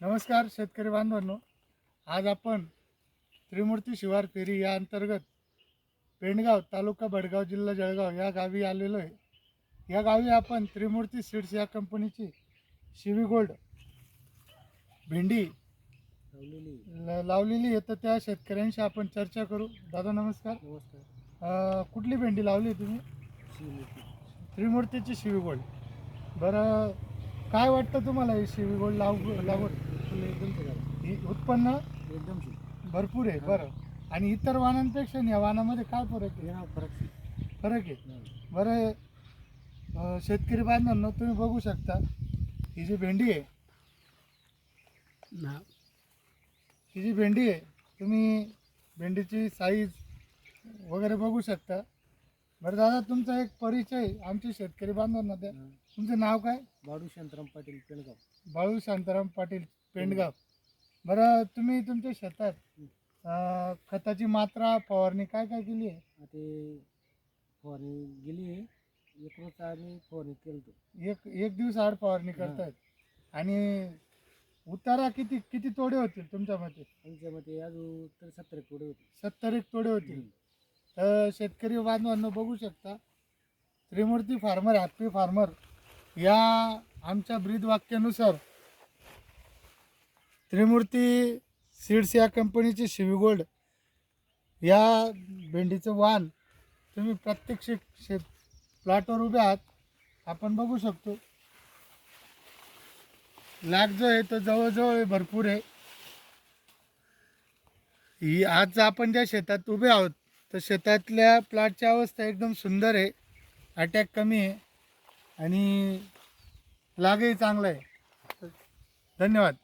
नमस्कार शेतकरी बांधवांनो. आज आपण त्रिमूर्ती शिवार फेरी या अंतर्गत पेंडगाव तालुका भडगाव जिल्हा जळगाव या गावी आलेलो आहे. या गावी आपण त्रिमूर्ती सीड्स या कंपनीची शिवी गोल्ड भेंडी लावलेली. आहे. तर त्या शेतकऱ्यांशी आपण चर्चा करू. दादा नमस्कार. नमस्कार. कुठली भेंडी लावली तुम्ही? त्रिमूर्तीची शिवी गोल्ड बरं काय वाटतं तुम्हाला ही शिवी गोल्ड लाव लागवड? उत्पन्न एकदम ही उत्पन्न एकदम भरपूर आहे बरं. आणि इतर वाहनांपेक्षा या वाहनामध्ये काय फरक आहे? हा फरक शिव फरक आहे? बरं अं, शेतकरी बांधवांना तुम्ही बघू शकता ही जी भेंडी आहे ना ही जी भेंडी आहे तुम्ही भेंडीची साईज वगैरे बघू शकता. बरं दादा तुमचा एक परिचय आमच्या शेतकरी बांधवांना द्या तुमचं नाव काय? बाडू शांताराम पाटील पेणगाव. बाळू शांताराम पाटील. पेंडगाव. बरं तुम्ही तुमच्या शेतात अं, खताची मात्रा फवारणी काय काय केली आहे? आता ते फवारणी गेली एक रोज आम्ही फवारणी केलं होतं. एक एक दिवस आड फवारणी करतायत. आणि उतारा किती किती तोडे होतील तुमच्या मते? आमच्या मते अजून तर सत्तर एक पुढे होते सत्तर एक तोडे होतील. तर शेतकरी बांधवांना बघू शकता त्रिमूर्ती फार्मर हॅप्पी फार्मर या आमच्या ब्रीद वाक्यानुसार त्रिमूर्ती सीड्स या कंपनीची शिवीगोल्ड या भेंडीचं वाण तुम्ही प्रत्यक्ष शेत प्लॉटवर उभे आहात आपण बघू शकतो. लाग जो आहे तो जवळजवळ भरपूर आहे. ही आज आपण ज्या शेतात उभे आहोत तर शेतातल्या प्लॉटची अवस्था एकदम सुंदर आहे. अटॅक कमी आहे आणि लागही चांगला आहे. धन्यवाद.